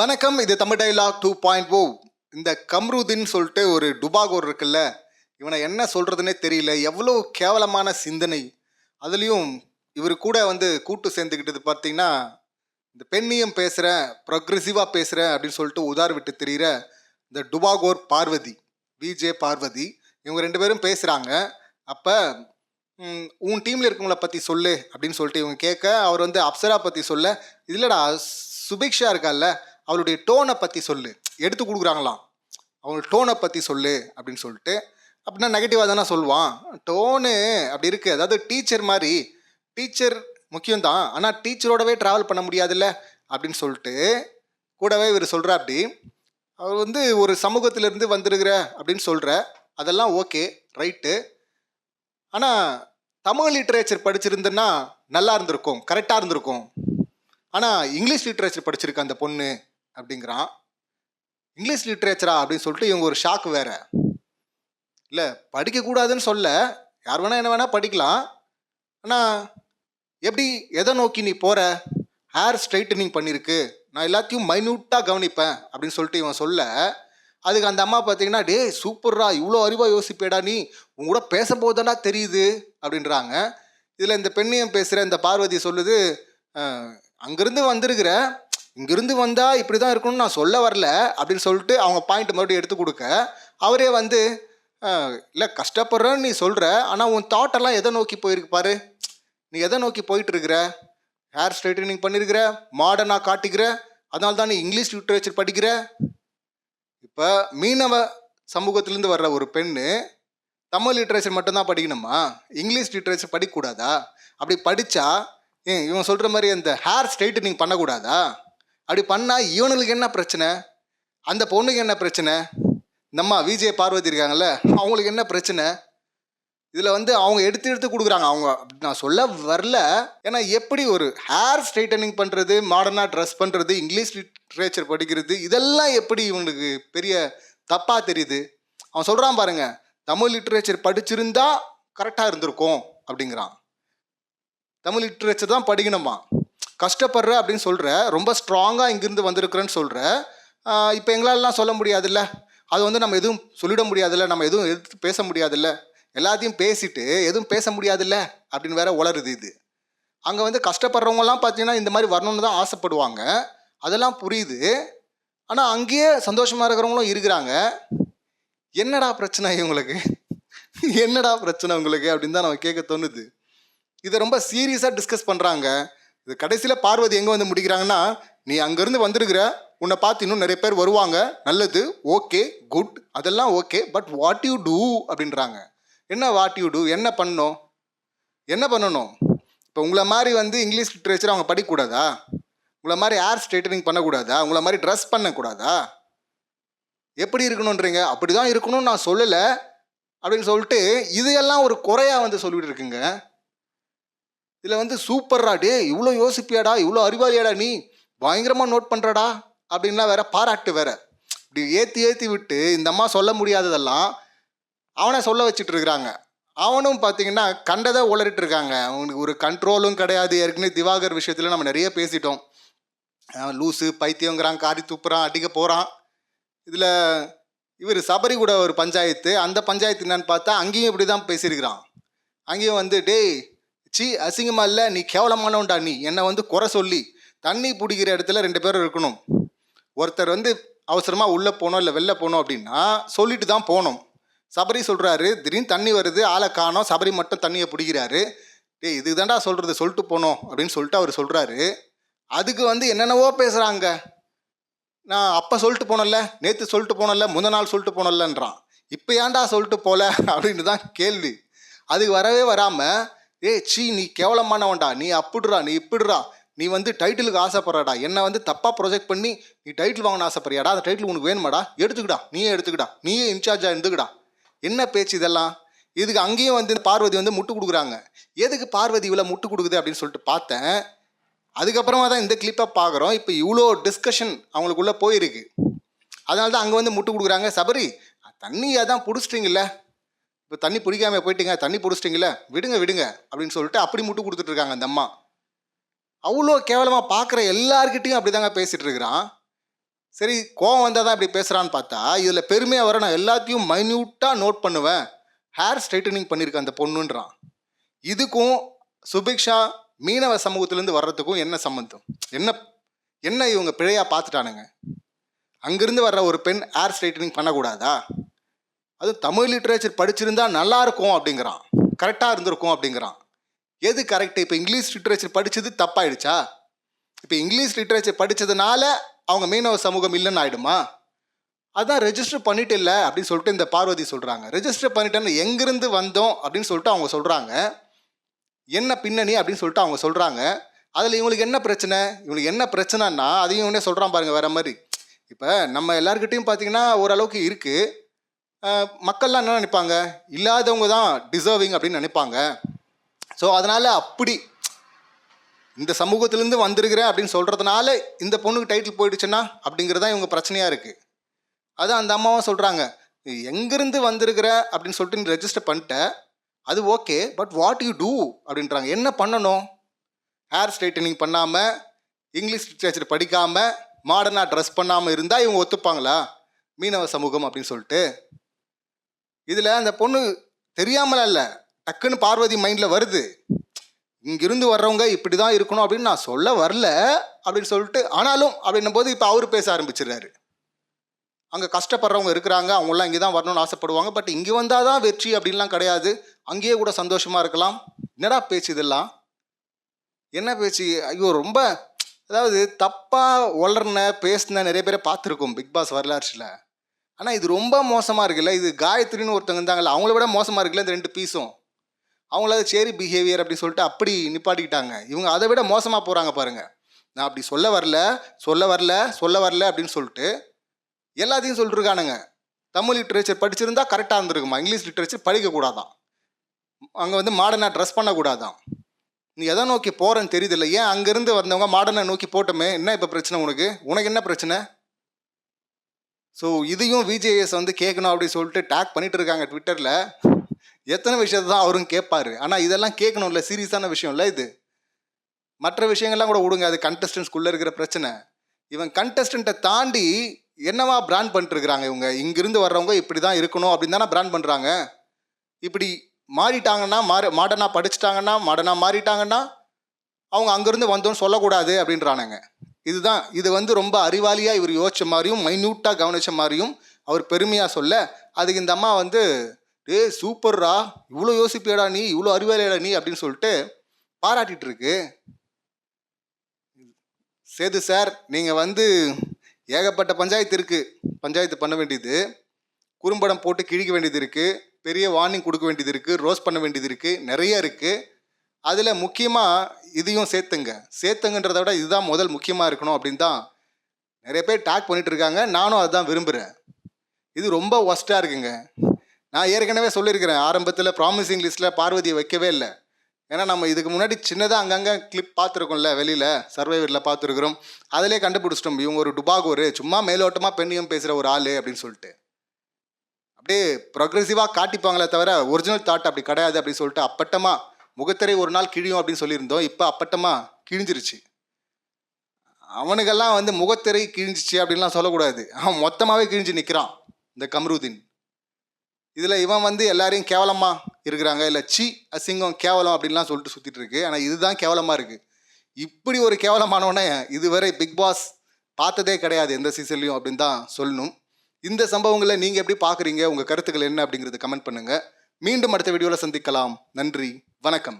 வணக்கம் இது Tamil dialogue two point O. இந்த கம்ருதின்னு சொல்லிட்டு ஒரு டுபாகோர் இருக்குல்ல இவனை என்ன சொல்கிறதுனே தெரியல. எவ்வளோ கேவலமான சிந்தனை. அதுலேயும் இவர் கூட வந்து கூட்டு சேர்ந்துக்கிட்டது பார்த்தீங்கன்னா இந்த பெண்ணியம் பேசுகிற ப்ரொக்ரெசிவாக பேசுகிறேன் அப்படின்னு சொல்லிட்டு உதார் விட்டு தெரிகிற இந்த டுபாகோர் பார்வதி விஜே பார்வதி இவங்க ரெண்டு பேரும் பேசுகிறாங்க அப்போ உன் டீமில் இருக்கவங்கள பற்றி சொல்லு அப்படின்னு சொல்லிட்டு இவங்க கேட்க அவர் வந்து அப்சரா பற்றி சொல்ல இல்லைடா சுபிக்ஷா இருக்கால்ல அவளுடைய டோனை பற்றி சொல்லு. எடுத்து கொடுக்குறாங்களாம். அவங்க டோனை பற்றி சொல்லு அப்படின்னு சொல்லிட்டு அப்படின்னா நெகட்டிவாக தானே சொல்லுவான். டோனு அப்படி இருக்குது அதாவது டீச்சர் மாதிரி. டீச்சர் முக்கியம்தான். ஆனால் டீச்சரோடவே ட்ராவல் பண்ண முடியாதுல்ல? அப்படின்னு சொல்லிட்டு கூடவே இவர் சொல்கிறா அப்படி. அவர் வந்து ஒரு சமூகத்திலேருந்து வந்திருக்கிற அப்படின்னு சொல்கிற அதெல்லாம் ஓகே ரைட்டு ஆனால் தமிழ் லிட்ரேச்சர் படிச்சிருந்தேன்னா நல்லா இருந்திருக்கும். கரெக்டாக இருந்திருக்கும். ஆனால் இங்கிலீஷ் லிட்ரேச்சர் படிச்சிருக்க அந்த பொண்ணு அப்படிங்கிறான். இங்கிலீஷ் லிட்ரேச்சரா அப்படின்னு சொல்லிட்டு இவங்க ஒரு ஷாக் வேற. இல்லை படிக்கக்கூடாதுன்னு சொல்ல. யார் வேணால் என்ன வேணால் படிக்கலாம். ஆனால் எப்படி எதை நோக்கி நீ போகிற ஹேர் ஸ்ட்ரைட்டனிங் பண்ணியிருக்கு நான் எல்லாத்தையும் மைன்யூட்டாக கவனிப்பேன் அப்படின்னு சொல்லிட்டு இவன் சொல்ல. அதுக்கு அந்த அம்மா பார்த்தீங்கன்னா டே சூப்பர்ரா இவ்வளோ அறிவாக யோசிப்பேடா நீ. உங்க கூட பேசும்போது தானே தெரியுது. அப்படின்றாங்க. இதில் இந்த பெண்ணையும் பேசுகிற இந்த பார்வதி சொல்லுது அங்கேருந்து வந்திருக்கிற இங்கிருந்து வந்தால் இப்படி தான் இருக்கணும்னு நான் சொல்ல வரல அப்படின்னு சொல்லிட்டு அவங்க பாயிண்ட் மறுபடியும் எடுத்து கொடுக்க. அவரே வந்து இல்லை கஷ்டப்படுறேன்னு நீ சொல்கிற ஆனால் உன் தாட்டெல்லாம் எதை நோக்கி போயிருக்கு பாரு. நீ எதை நோக்கி போயிட்டுருக்கிற? ஹேர் ஸ்ட்ரைட்டனிங் பண்ணியிருக்கிற மாடர்னாக காட்டிக்கிற? அதனால தான் நீ இங்கிலீஷ் லிட்ரேச்சர் படிக்கிற? இப்போ மீனவ சமூகத்திலேருந்து வர்ற ஒரு பெண்ணு தமிழ் லிட்ரேச்சர் மட்டும்தான் படிக்கணுமா? இங்கிலீஷ் லிட்ரேச்சர் படிக்கக்கூடாதா? அப்படி படித்தா ஏன் இவன் சொல்கிற மாதிரி அந்த ஹேர் ஸ்ட்ரைட்டனிங் பண்ணக்கூடாதா? அப்படி பண்ணால் இவனுங்களுக்கு என்ன பிரச்சனை? அந்த பொண்ணுக்கு என்ன பிரச்சனை? நம்ம விஜய் பார்வதி இருக்காங்கல்ல அவங்களுக்கு என்ன பிரச்சனை? இதில் வந்து அவங்க எடுத்து எடுத்து கொடுக்குறாங்க. அவங்க அப்படி நான் சொல்ல வரல. ஏன்னா எப்படி ஒரு ஹேர் ஸ்ட்ரைட்டனிங் பண்ணுறது மாடர்னாக ட்ரெஸ் பண்ணுறது இங்கிலீஷ் லிட்ரேச்சர் படிக்கிறது இதெல்லாம் எப்படி இவனுக்கு பெரிய தப்பாக தெரியுது? அவன் சொல்கிறான் பாருங்க தமிழ் லிட்ரேச்சர் படிச்சிருந்தா கரெக்டாக இருந்திருக்கும் அப்படிங்கிறான். தமிழ் லிட்ரேச்சர் தான் படிக்கணுமா? கஷ்டப்படுற அப்படின்னு சொல்கிற ரொம்ப ஸ்ட்ராங்காக இங்கேருந்து வந்திருக்கிறேன்னு சொல்கிற இப்போ எங்களாலலாம் சொல்ல முடியாதுல்ல? அது வந்து நம்ம எதுவும் சொல்லிட முடியாதுல்ல? நம்ம எதுவும் எதிர்த்து பேச முடியாதுல்ல? எல்லாத்தையும் பேசிட்டு எதுவும் பேச முடியாதுல்ல? அப்படின்னு வேற உளருது இது. அங்கே வந்து கஷ்டப்படுறவங்கலாம் பார்த்தீங்கன்னா இந்த மாதிரி வரணும்னு தான் ஆசைப்படுவாங்க. அதெல்லாம் புரியுது. ஆனால் அங்கேயே சந்தோஷமாக இருக்கிறவங்களும் இருக்கிறாங்க. என்னடா பிரச்சனை இவங்களுக்கு? என்னடா பிரச்சனை உங்களுக்கு? அப்படின்னு தான் நம்ம கேட்க தோணுது. இதை ரொம்ப சீரியஸாக டிஸ்கஸ் பண்ணுறாங்க இது கடைசியில் பார்வதி எங்கே வந்து முடிக்கிறாங்கன்னா நீ அங்கேருந்து வந்திருக்கிற உன்னை பார்த்து இன்னும் நிறைய பேர் வருவாங்க. நல்லது ஓகே குட். அதெல்லாம் okay but what you do? அப்படின்றாங்க. என்ன வாட் யூ டூ? என்ன பண்ணணும்? என்ன பண்ணணும்? இப்போ உங்களை மாதிரி வந்து இங்கிலீஷ் லிட்ரேச்சர் அவங்க படிக்கக்கூடாதா? உங்களை மாதிரி ஹேர் ஸ்ட்ரைட்டனிங் பண்ணக்கூடாதா? உங்களை மாதிரி ட்ரெஸ் பண்ணக்கூடாதா? எப்படி இருக்கணுன்றீங்க அப்படி தான் இருக்கணும்னு நான் சொல்லலை. அப்படின்னு சொல்லிட்டு இதையெல்லாம் ஒரு குறையாக வந்து சொல்லிட்டு இருக்குங்க. இதில் வந்து சூப்பர்ரா டே இவ்வளோ யோசிப்பியாடா இவ்வளோ அறிவாளியாடா நீ. பயங்கரமாக நோட் பண்ணுறடா அப்படின்லாம் வேற பாராட்டு வேற. இப்படி ஏற்றி ஏற்றி விட்டு இந்த அம்மா சொல்ல முடியாததெல்லாம் அவனை சொல்ல வச்சுட்டு இருக்கிறாங்க அவனும் பார்த்தீங்கன்னா கண்டதை உளறிட்டு இருக்காங்க. அவனுக்கு ஒரு கண்ட்ரோலும் கிடையாது. ஏற்கனவே திவாகர் விஷயத்தில் நம்ம நிறைய பேசிட்டோம். லூசு பைத்தியங்கிறான் காரி துப்புறான் அடிக்க போகிறான் இதில் இவர் சபரி கூட ஒரு பஞ்சாயத்து. அந்த பஞ்சாயத்து என்னன்னு பார்த்தா அங்கேயும் இப்படி தான் பேசியிருக்கிறான். அங்கேயும் வந்து டேய் சி அசிங்கமா இல்லை நீ கேவலமானவன்டா நீ. என்னை வந்து குறை சொல்லி தண்ணி பிடிக்கிற இடத்துல ரெண்டு பேரும் இருக்கணும். ஒருத்தர் வந்து அவசரமாக உள்ளே போனோம் இல்லை வெளில போனோம் அப்படின்னா சொல்லிட்டு தான் போனோம் சபரி சொல்கிறாரு திடீர்னு தண்ணி வருது ஆளை காணோம் சபரி மட்டும் தண்ணியை பிடிக்கிறாரு. டேய் இது தான்டா சொல்கிறது சொல்லிட்டு போனோம் அப்படின்னு சொல்லிட்டு அவர் சொல்கிறாரு அதுக்கு வந்து என்னென்னவோ பேசுகிறாங்க நான் அப்போ சொல்லிட்டு போனல நேற்று சொல்லிட்டு போனல முந்த நாள் சொல்லிட்டு போனலன்றான் இப்போ ஏன்டா சொல்லிட்டு போகல அப்படின்னு தான் கேள்வி. அதுக்கு வரவே வராமல் ஏ சீ நீ கேவலமானவன்டா. நீ அப்படிடுறா நீ இப்படிடுறா நீ வந்து டைட்டிலுக்கு ஆசைப்படுறடா. என்னை வந்து தப்பாக ப்ரொஜெக்ட் பண்ணி நீ டைட்டில் வாங்கணும் ஆசைப்படுறியாடா? அந்த டைட்டில் உனக்கு வேணுமாடா? எடுத்துக்கிடா. நீயே எடுத்துக்கிடா. நீயே இன்சார்ஜாக இருந்துக்கிடா. என்ன பேச்சு இதெல்லாம்? இதுக்கு அங்கேயும் வந்து பார்வதி வந்து முட்டு கொடுக்குறாங்க. எதுக்கு பார்வதி இவ்வளோ முட்டு கொடுக்குது அப்படின்னு சொல்லிட்டு பார்த்தேன். அதுக்கப்புறமா தான் இந்த கிளிப்பை பார்க்குறோம். இப்போ இவ்வளோ டிஸ்கஷன் அவங்களுக்குள்ளே போயிருக்கு. அதனால தான் அங்கே வந்து முட்டு கொடுக்குறாங்க. சபரி தண்ணியை தான் பிடிச்சிட்டிங்கல்ல? இப்போ தண்ணி பிடிக்காம போயிட்டீங்க தண்ணி பிடிச்சிட்டிங்களே விடுங்க விடுங்க அப்படின்னு சொல்லிட்டு அப்படி முட்டு கொடுத்துட்டு இருக்காங்க அந்த அம்மா. அவ்வளோ கேவலமாக பார்க்குற எல்லார்கிட்டையும் அப்படி தாங்க பேசிகிட்டு இருக்கிறான். சரி கோவம் வந்தால் தான் இப்படி பேசுகிறான்னு பார்த்தா இதில் பெருமையாக வர நான் எல்லாத்தையும் மைன்யூட்டாக நோட் பண்ணுவேன். ஹேர் ஸ்ட்ரைட்டனிங் பண்ணியிருக்க அந்த பொண்ணுன்றான். இதுக்கும் சுபிக்ஷா மீனவ சமூகத்திலேருந்து வர்றதுக்கும் என்ன சம்மந்தம் என்ன என்ன இவங்க பிழையாக பார்த்துட்டானுங்க? அங்கேருந்து வர்ற ஒரு பெண் ஹேர் ஸ்ட்ரைட்டனிங் பண்ணக்கூடாதா? அது தமிழ் லிட்ரேச்சர் படிச்சிருந்தா நல்லா இருக்கும் அப்படிங்கிறான். கரெக்டாக இருந்திருக்கும் அப்படிங்கிறான். எது கரெக்டு இப்போ இங்கிலீஷ் லிட்ரேச்சர் படித்தது தப்பாயிடுச்சா? இப்போ இங்கிலீஷ் லிட்ரேச்சர் படித்ததுனால அவங்க மீனவ சமூகம் இல்லைன்னு ஆயிடுமா? அதான் ரெஜிஸ்டர் பண்ணிட்டு இல்லை அப்படின்னு சொல்லிட்டு இந்த பார்வதி சொல்கிறாங்க ரெஜிஸ்டர் பண்ணிட்டேன்னு எங்கேருந்து வந்தோம் அப்படின்னு சொல்லிட்டு அவங்க சொல்கிறாங்க என்ன பின்னணி அப்படின்னு சொல்லிட்டு அவங்க சொல்கிறாங்க அதில் இவங்களுக்கு என்ன பிரச்சனை? இவங்களுக்கு என்ன பிரச்சனைன்னா அதையும் இவனே சொல்கிறான் பாருங்கள் வேற மாதிரி. இப்போ நம்ம எல்லாருக்கிட்டையும் பார்த்தீங்கன்னா ஓரளவுக்கு இருக்குது மக்கள்லாம் என்ன நினைப்பாங்க? இல்லாதவங்க தான் டிசர்விங் அப்படின்னு நினைப்பாங்க. ஸோ அதனால் அப்படி இந்த சமூகத்திலேருந்து வந்திருக்கிறேன் அப்படின்னு சொல்கிறதுனால இந்த பொண்ணுக்கு டைட்டில் போயிடுச்சுன்னா அப்படிங்கிறது தான் இவங்க பிரச்சனையாக இருக்குது அதான் அந்த அம்மாவும் சொல்கிறாங்க எங்கேருந்து வந்திருக்கிற அப்படின்னு சொல்லிட்டு நீ ரெஜிஸ்டர் பண்ணிட்ட. அது okay but what you do அப்படின்றாங்க. என்ன பண்ணணும்? ஹேர் ஸ்ட்ரைட்டனிங் பண்ணாமல் இங்கிலீஷ் லிட்ரேச்சர் படிக்காமல் மாடர்னாக ட்ரெஸ் பண்ணாமல் இருந்தால் இவங்க ஒத்துப்பாங்களா? மீனவ சமூகம் அப்படின்னு சொல்லிட்டு. இதில் அந்த பொண்ணு தெரியாமலாம் இல்லை. டக்குன்னு பார்வதி மைண்டில் வருது. இங்கிருந்து வர்றவங்க இப்படி தான் இருக்கணும் அப்படின்னு நான் சொல்ல வரல அப்படின்னு சொல்லிட்டு ஆனாலும் அப்படின்னும் போது இப்போ அவர் பேச ஆரம்பிச்சிடுறாரு. அங்கே கஷ்டப்படுறவங்க இருக்கிறாங்க அவங்களாம் இங்கே தான் வரணும்னு ஆசைப்படுவாங்க. பட் இங்கே வந்தால் தான் வெற்றி அப்படின்லாம் கிடையாது. அங்கேயே கூட சந்தோஷமாக இருக்கலாம். என்னடா பேச்சு இதெல்லாம்? என்ன பேச்சு? ஐயோ ரொம்ப அதாவது தப்பாக வளர்ன பேசின நிறைய பேரை பார்த்துருக்கோம் பிக் பாஸ் வரலாற்றில். ஆனால் இது ரொம்ப மோசமாக இருக்குல்ல? இது காயத்ரின்னு ஒருத்தவங்க இருந்தாங்கல்ல அவங்கள விட மோசமாக இருக்குல்ல இந்த ரெண்டு பீஸும் அவங்கள சரி பிஹேவியர் அப்படின்னு சொல்லிட்டு அப்படி நிப்பாட்டிக்கிட்டாங்க. இவங்க அதை விட மோசமாக போகிறாங்க பாருங்கள் நான் அப்படி சொல்ல வரல சொல்ல வரல சொல்ல வரல அப்படின்னு சொல்லிட்டு எல்லாத்தையும் சொல்லிட்டுருக்கானுங்க. தமிழ் லிட்ரேச்சர் படிச்சிருந்தா கரெக்டாக இருந்திருக்குமா? இங்கிலீஷ் லிட்ரேச்சர் படிக்கக்கூடாதான். அங்கே வந்து மாடர்னாக ட்ரெஸ் பண்ணக்கூடாதான். நீ எதை நோக்கி போகிறேன்னு தெரியுதில்ல. ஏன் அங்கேருந்து வந்தவங்க மாடர்னை நோக்கி போட்டோமே? என்ன இப்போ பிரச்சனை உனக்கு? உனக்கு என்ன பிரச்சனை? ஸோ இதையும் விஜேஎஸ் வந்து கேட்கணும் அப்படின்னு சொல்லிட்டு டேக் பண்ணிட்டு இருக்காங்க ட்விட்டரில் எத்தனை விஷயத்தை தான் அவரும் கேட்பார் ஆனால் இதெல்லாம் கேட்கணும்ல சீரியஸான விஷயம் இல்லை இது. மற்ற விஷயங்கள்லாம் கூட விடுங்க அது கண்டஸ்டன்ஸ்குள்ளே இருக்கிற பிரச்சனை. இவன் கண்டஸ்டண்ட்டை தாண்டி என்னவா பிராண்ட் பண்ணிட்டுருக்குறாங்க இவங்க? இங்கிருந்து வர்றவங்க இப்படி தான் இருக்கணும் அப்படின்னு தானே பிராண்ட் பண்ணுறாங்க இப்படி மாறிட்டாங்கன்னா மாறி மாடர்னாக படிச்சுட்டாங்கன்னா மாடனாக மாறிட்டாங்கன்னா அவங்க அங்கேருந்து வந்தோன்னு சொல்லக்கூடாது அப்படின்றானுங்க. இதுதான். இது வந்து ரொம்ப அறிவாளியாக இவர் யோசிச்ச மாதிரியும் மைன்யூட்டாக கவனித்த மாதிரியும் அவர் பெருமையாக சொல்ல அதுக்கு இந்த அம்மா வந்து டே சூப்பர்ரா. இவ்வளோ யோசிப்பியடா நீ. இவ்வளோ அறிவாளியடா நீ. அப்படின்னு சொல்லிட்டு பாராட்டிட்டு இருக்கு சேது சார் நீங்கள் வந்து ஏகப்பட்ட பஞ்சாயத்து இருக்குது பஞ்சாயத்து பண்ண வேண்டியது. குறும்படம் போட்டு கிழிக்க வேண்டியது இருக்குது பெரிய வார்னிங் கொடுக்க வேண்டியது இருக்குது ரோஸ் பண்ண வேண்டியது இருக்குது நிறைய இருக்குது அதில் முக்கியமாக இதையும் சேர்த்துங்க. சேர்த்துங்கன்றத விட இதுதான் முதல் முக்கியமாக இருக்கணும் அப்படின்னு தான் நிறைய பேர் டேக் பண்ணிட்டு இருக்காங்க. நானும் அதுதான் விரும்புகிறேன் இது ரொம்ப ஒஸ்ட்டாக இருக்குங்க. நான் ஏற்கனவே சொல்லியிருக்கிறேன். ஆரம்பத்தில் ப்ராமிசிங் லிஸ்ட்டில் பார்வதியை வைக்கவே இல்லை. ஏன்னா நம்ம இதுக்கு முன்னாடி சின்னதாக அங்கங்கே கிளிப் பார்த்துருக்கோம்ல வெளியில் சர்வைவரில் பார்த்துருக்குறோம். அதிலே கண்டுபிடிச்சிட்டோம். இவங்க ஒரு டுபாகோரு சும்மா மேலோட்டமாக பெண்ணியம் பேசுகிற ஒரு ஆள் அப்படின்னு சொல்லிட்டு. அப்படியே ப்ரொக்ரெசிவாக காட்டிப்பாங்களே தவிர ஒரிஜினல் தாட் அப்படி கிடையாது அப்படின்னு சொல்லிட்டு அப்பட்டமாக முகத்திரை ஒரு நாள் கிழியும் அப்படின்னு சொல்லியிருந்தோம். இப்போ அப்பட்டமாக கிழிஞ்சிருச்சு. அவனுக்கெல்லாம் வந்து முகத்திரை கிழிஞ்சிச்சு அப்படின்லாம் சொல்லக்கூடாது. அவன் மொத்தமாகவே கிழிஞ்சு நிற்கிறான் இந்த கம்ருதீன். இதில் இவன் வந்து எல்லாரையும் கேவலமாக இருக்கிறாங்க. இல்லை சி அசிங்கம் கேவலம் அப்படின்லாம் சொல்லிட்டு சுற்றிட்டு இருக்கு. ஆனால் இதுதான் கேவலமாக இருக்குது இப்படி ஒரு கேவலமானவனே இதுவரை பிக் பாஸ் பார்த்ததே கிடையாது எந்த சீசன்லையும் அப்படின்னு தான் சொல்லணும். இந்த சம்பவங்களை நீங்கள் எப்படி பார்க்குறீங்க? உங்கள் கருத்துக்கள் என்ன அப்படிங்கிறது கமெண்ட் பண்ணுங்கள் மீண்டும் அடுத்த வீடியோவில் சந்திக்கலாம். நன்றி. வணக்கம்.